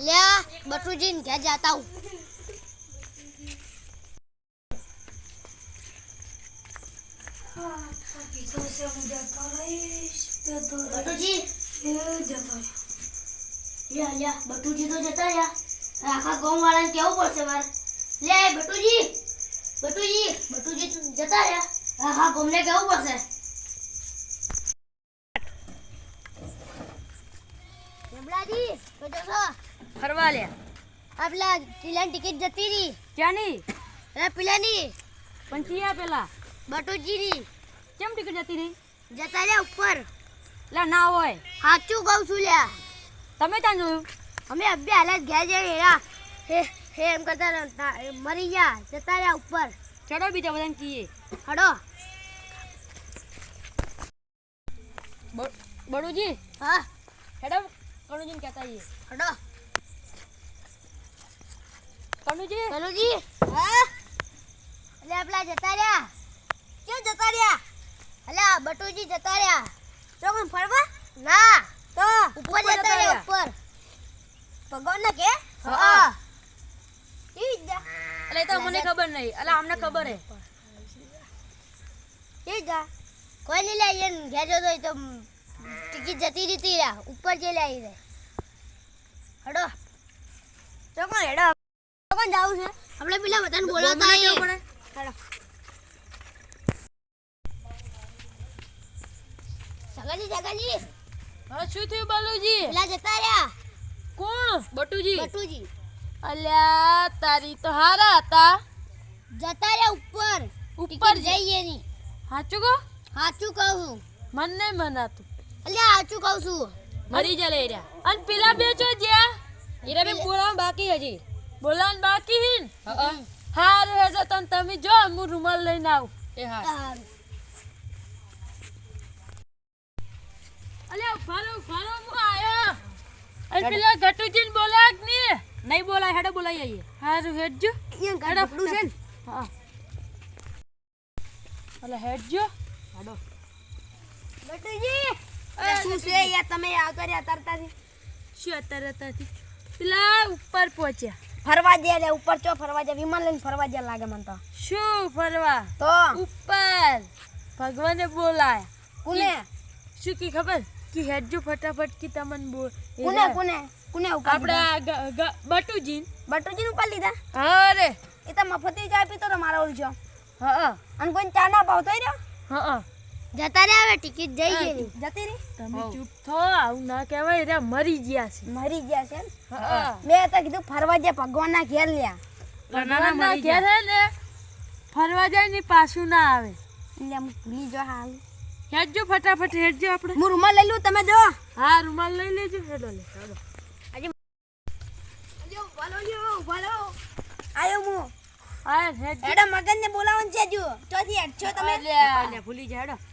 અલ્યા બટુજી ને ઘેર જાતા હું બટુજી? તો જતા રહ્યા. આખા ગામ વાળાને કેવું પડશે મારે? લે, બટુજી બટુજી બટુજી જતા રહ્યા. આખા ગામને કેવું પડશે? જમલાજી તો જશો ફરવા લે આપલા પેલા ટિકિટ જતી રહી. ક્યાંની? અરે પેલાની. પણ ચિયા પેલા? બટુજીની કેમ ટિકિટ જતી રહી? જતા રહ્યા ઉપર. લા ના હોય. સાચું કહું છું લ્યા. તમે ત્યાં જોયું? અમે અભી હાલત ઘેર જઈ રહ્યા હે હે એમ કરતા મરી ગયા. જતા રહ્યા ઉપર. ચડો બીજા બધાને કીએ. હડો. બડુજી? હા. હેડો કણુજીને કહેતા જઈએ હડો. કનુજી કનુજી હા? એટલે આપલા જતા રહ્યા. ક્યાં જતા રહ્યા? અલ્યા બટુજી જતા રહ્યા. ચોકન ફરવા? ના. તો? ઉપર જતા રહ્યા રહ્યા. ઉપર. ભગવાન ના કે? હા. એટલે તો મને ખબર નહીં એટલે અમને ખબર હે. કેવી જા કોઈ નહીં લઈ એને ઘેર જતો તો ટિકિટ જતી રીતી રહ્યા. ઉપર જે લઈ જાય હડો. ચોકન હેડો? ચોકન જાવું છે. આપણે પેલા બધાને બોલાવતા આવીએ. કેવું સગાજી સગાજી હા શું થયું બાલુજી? પેલા જતા રહ્યા. કોણ? બટુજી. બટુજી. અલ્યા તારી તો હારા હતા. જતા રહ્યા ઉપર. ઉપર જઈએ ની. હાચું કહો? સાચું કહું મન નહીં મનાતું. અલ્યા સાચું કહું છું. મરી જ રહ્યા. અને પેલા બે છો જ્યાં. એરા બે બોલાવ બાકી હજી. બોલાવ બાકી હિન હારું હેજો તન તમે જો હું રૂમાલ લઈને આવું. એ હા અલે અલ્યા ઉભારો ઉભારો હું આયો. અને પેલા ઘટુજીન બોલાકની નહીં? બોલાય હેડે બોલાઈ આઈએ હારું હેડજો. અહીંયા હેડો ગડબડું છે ને? હા. અલે હેડજો. હેડો. ઘટુજી શું છે યાર તમે રહ્યા તરતાથી શું તરતાથી પેલા ઉપર પહોંચ્યા. ફરવા ગયા લે ઉપર ચો ફરવા ગયા વિમાન લઈને ફરવા ગયા લાગે મને તો. શું ફરવા? તો? ઉપર. ભગવાને બોલાય. કુને? શું કી ખબર? કે હેડજો ફટાફટ કે તમને બોલ કુને કુને? કુને ઉપર બટુજીન આ ગ- ગ- બટુજી બટુજી ઉપર લીધા અરે એ તો મફતી ચા પીતો તો મારો ઓળખ્યો હા અને કોઈ ચા ના ભાવતો રહ્યો? હા. જતા રહ્યા હવે ટિકિટ જઈ ગઈ જતી રે તમે ચૂપ થો આવું ના કહેવાય રે મરી ગયા છે. મરી ગયા છે ને? મેં તો કીધું ફરવા જે ભગવાન ના ઘેર લ્યા. ભગવાનના ઘેર હે ને ફરવા જાય ને પાછું ના આવે. એટલે હું ભૂલી જો હાલ. હેડજો ફટાફટ હેડજો આપણે. હું રૂમાલ લઈ લઉં તમે જો. હા રૂમાલ લઈ લેજો. હેડો લે હેડો. આયો હું. હા હેડજો. એડો મગન ને બોલાવવાનું છે જો ચોથી હેડ છો તમે? અલ્યા, ભૂલી જા હેડો. હેડજો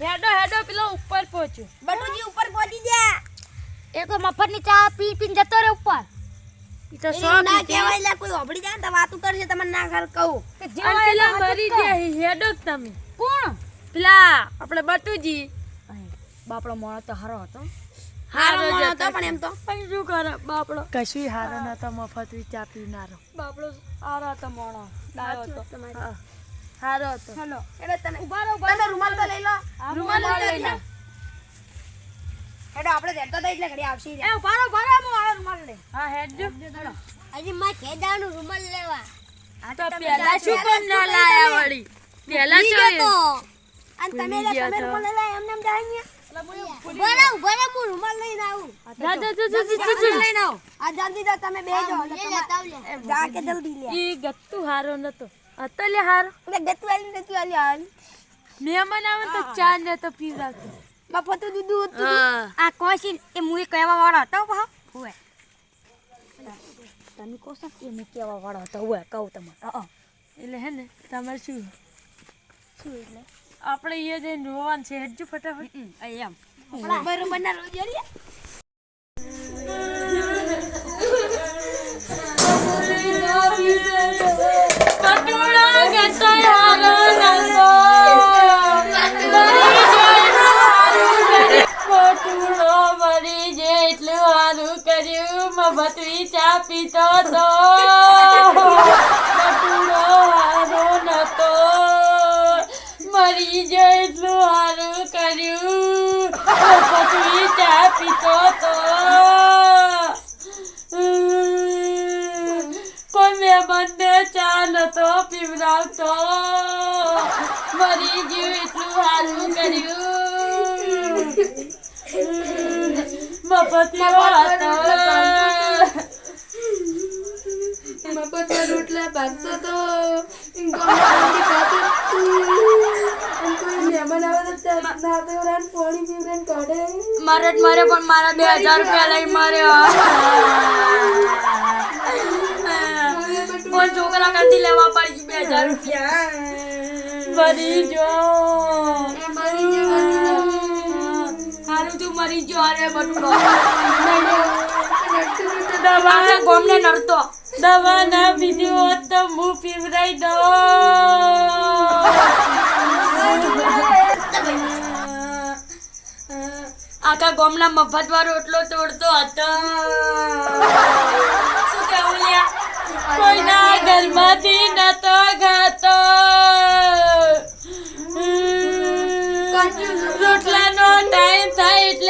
હેડો, પેલો ઉપર પહોંચ્યો બટુજી ઉપર પહોંચી ચા પી પીને જતો રે ઉપર ઈ તો સો ના કહેવાય લે કોઈ હોબળી જાય ને તો વાતું કરશે તમને ના ખર કહું. અને પેલા મરી ગયા હેડો તમે કોણ? પેલા આપણે બટુજી બાપડો મોણો તો હારો હતો હારો જતો પણ એમ તો. પણ શું કરે? બાપડો. કશું હારો નતો મફત વિચાર પીનારો બાપડો હારો હતો મોણો. ડાયો હતો. હારો હતો. હેલો એટલે તને ઊભા રહો તમે રૂમાલ તો લઈ લો. રૂમાલ લઈ લો. હેડો આપણે દેતો દઈ એટલે ઘડી આવશે એ ઊભા રહો ઊભા રહો હું હારો રૂમાલ લે હા હેડજો. હજી માં કેદાનું રૂમાલ લેવા. તો પેલા શું કોણ ના લાયા વળી? પેલા તો. અને તમે તમે રૂમાલ લેવા એમને એમ જાય ને ઊભા રહો ઊભા રહો હું રૂમાલ લઈને આવું. જા જા જા જા, જા જા. લઈને આવો. આ જલ્દી તો તમે બેજો જા કે જલ્દી લે. ઈ ગત્તુ હારો નતો. હતો લે એટલે ગતું આલી નથી આલી મહેમાન આવે તો ચા ને તો પીવડાવતો મફત દૂધ હતું આ કોશી એ મુઈ કહેવા વાળો હતો બા હોય તમે કહો છો કે મેં કહેવા વાળો હતો હોય કહું તમને. એટલે હે ને તમારે શું? શું એટલે? આપણે એ જઈને જોવાનું છે હજુ ફટાફટ. અહીંયા બરોબર ના રોજ એટલું સારું કર્યું મફત ચાપી તો. મહેમાનને ચા નતો પીવડાવતો મરી ગયું એટલું સારું કર્યું. મફતિયો હતો. મફતમાં રોટલા ભાગતો તો. મારે મારે પણ મારા બે હજાર રૂપિયા લઈ માર્યો. પણ છોકરા કાંથી લેવા પડી બે હજાર રૂપિયા? મરી જો. હારું તું મરી જો અરે બટુડો. દવા ગોમને નડતો. દવા ના પીધી હોત તો હું પીવરાઈ દો આખા ગોમના મફત વાળો એટલો તોડતો હતો. કોઈના ઘરમાંથી નતો ખાતો રોટલાનો ટાઈમ થાય એટલે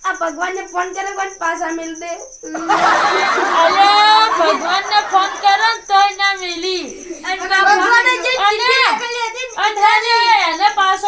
આ ભગવાનને ફોન કરે પણ પાછા મિલ. દે ભગવાન ને ફોન કરો તો ના મિલી ભગવાને જે અને- અને પાછો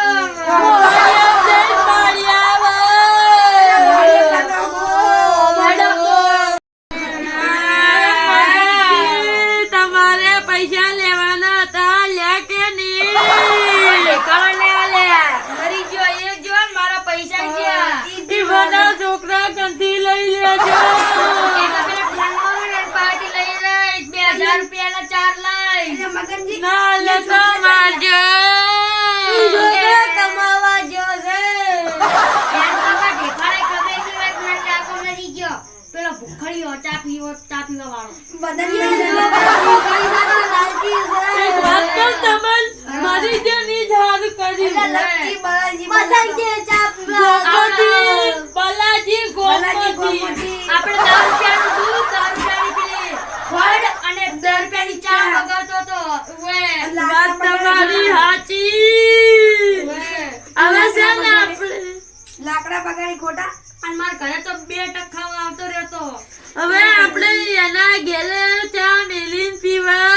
જઈ પીવો અને 10 રૂપિયાની ચા મગાવતો તો વે વાત તમારી હાચ. હવે આપણે એના ઘેરે ચા મેલીન પીવા.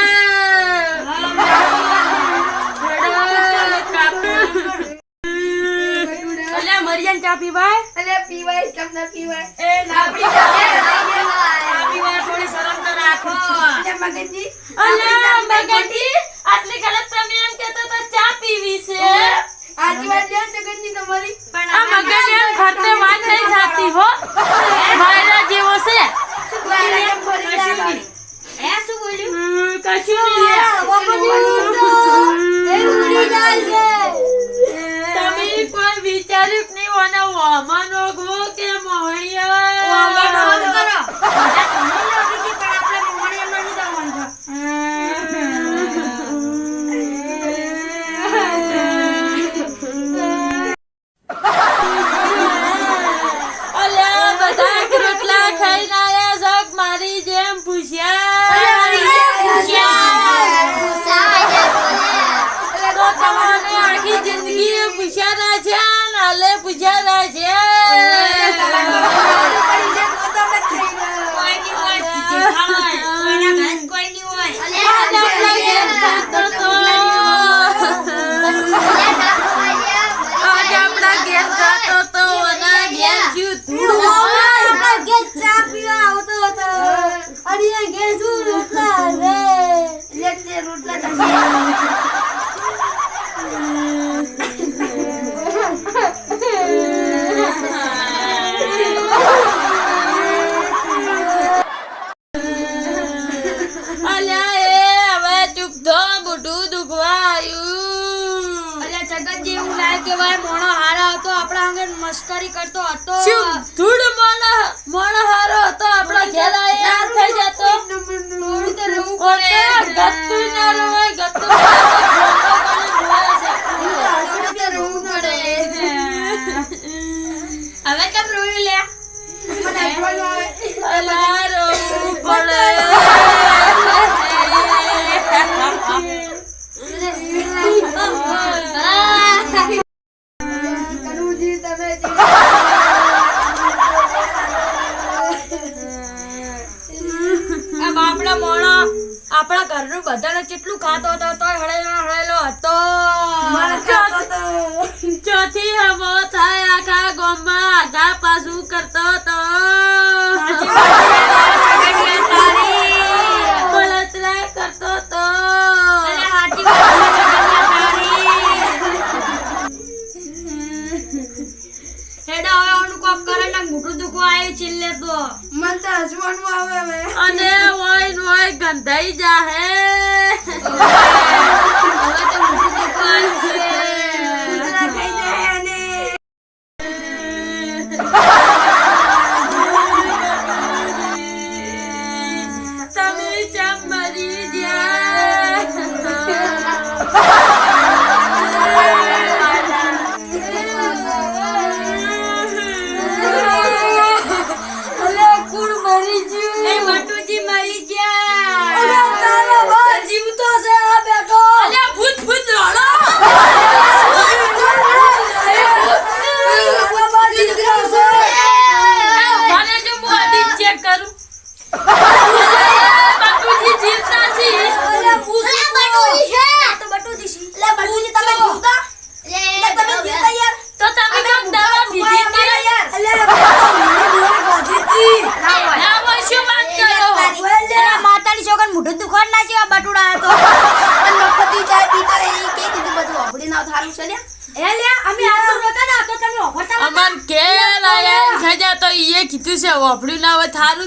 મરિયન ચા પીવાય? અલે પીવાય કેમ ના પીવાય. એ ના પીવાય. થોડી શરમ તો રાખો. મગનજી અલ્યા મગનજી આટલી ગલત તમે એમ કહેતા તો ચા પીવી છે. આજી વાત લ્યો તમારી. આ મગન એમ ફરતે વાત નહીં થતી હો. તમે કોઈ વિચાર્યું નહીં ઓને વામન ઓગવો કે પૂછ્યા રાખ્યા ને હાલે પૂછ્યા આજે આપણા હવે કેમ રોઈ લે મને આપવાનું આવે. અલા રોવું પડે કનુજી તમે જે આમ આપણા ઘરનું બધાને કેટલું ખાતો હતો તોય હળેલો હળેલો હતો તો. ચોથી હમો થાય આખા ગામમાં. આઘા પાછું કરતો હતો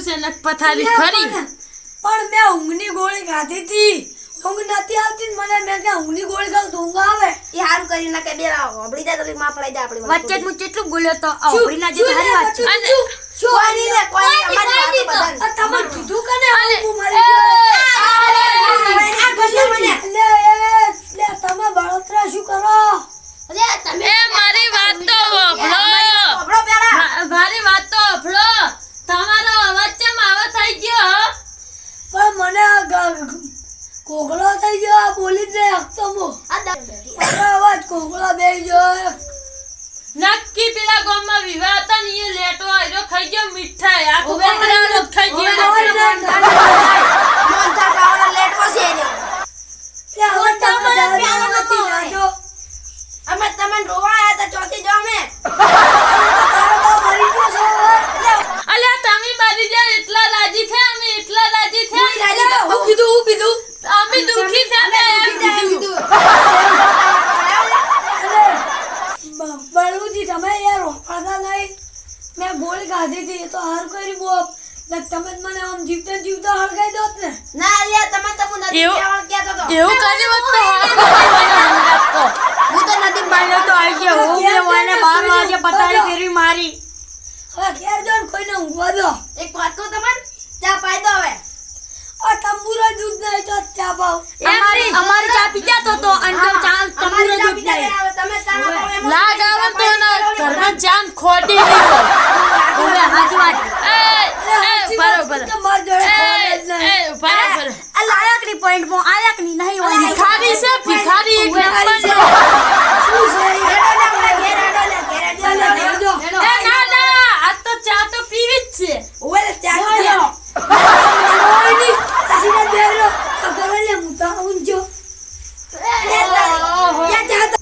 છે ને પથારી ખરી પણ મેં ઊંઘની ગોળી ખાધી હતી ઊંઘ નથી આવતી ને મને મેં કે ઊંઘની ગોળી ખાવ તો ઊંઘ આવે? વચ્ચે હું કેટલું બોલ્યો તો આ હોભળીના જે હારી વાત અને આ તમે કીધું કે ને અલે, હું મરી ગયો? મને લે એ, લે તમે બળતરા શું કરો? એ મારી વાત તો મા- મારી વાત તો તમારો અવાજ કેમ આવો થઈ ગયો હો? પણ મને આ થઈ ગયો બોલી જ નહીં અવાજ કોગળો બે ગયો. નક્કી પેલા ગામમાં વિવાહ હતા ને એ લેટો આવ્યો ખાઈ ગયો મીઠાઈ. આ જ ખાઈ ગયો મોહનથાળ ખાવાનો લેટવો છે એને. અમે તમને રોવા આયા તા ચોથી જો અમે અલ્યા તમે મારી જાય એટલા રાજી થયા અમે એટલા રાજી થયા હું કીધું હું કીધું અમે દુખી થયા એમ કીધું. બળુજી તમે યાર રોકડા નહીં મેં ગોળી ખાધી હતી એ તો હાર કરી બો તમે મને આમ જીવતા જીવતા હળગાઈ દોત ને. ના અલ્યા તમે તો હું નથી કહેતો તો. એવું કરી હોત તો હારું મને સમજાવતો. હું તો નથી પાડ્યો તો આવી ગયો. હું કે મને 12 વાગે પતાડી ફેરવી મારી. હવે ઘેર જો ને કોઈને ઊંઘવા દો. એક વાત કહું તમને? ચા પાઈ દો હવે. આ તંબુરા દૂધ નહીં તો ચા પાવ. અમારી- અમારી ચા પીતા તો તો અમારી ચા પીતા દૂધ હવે તમે ચા ના લાગ આવે તો એના ઘરમાં જાન ખોટી નહીં. ઓલે હાચી વાત. એ, બરોબર. તમાર જોડે ખોટ જ નહીં. બરોબર. આ લાયકની પોઈન્ટમાં આયકની નહીં હોય. ભિખારી છે ભિખારી એક નંબરનો. શું છે હેડો ને આપણે ઘેર હેડો ને ઘેર હેડો ને. હેડો. હેડો. એ ના ના આ તો ચા તો પીવી જ છે ઓવે ને ચા પીઓ. ઓયની આસીને બેરો આ કરો લે મુતા ઊંજો ઓહો. યા ચા તો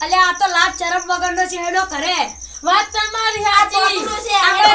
અલે આ ચરમ વગરનો હેડો કરે વાત તમારી સાચી. છે. આપણે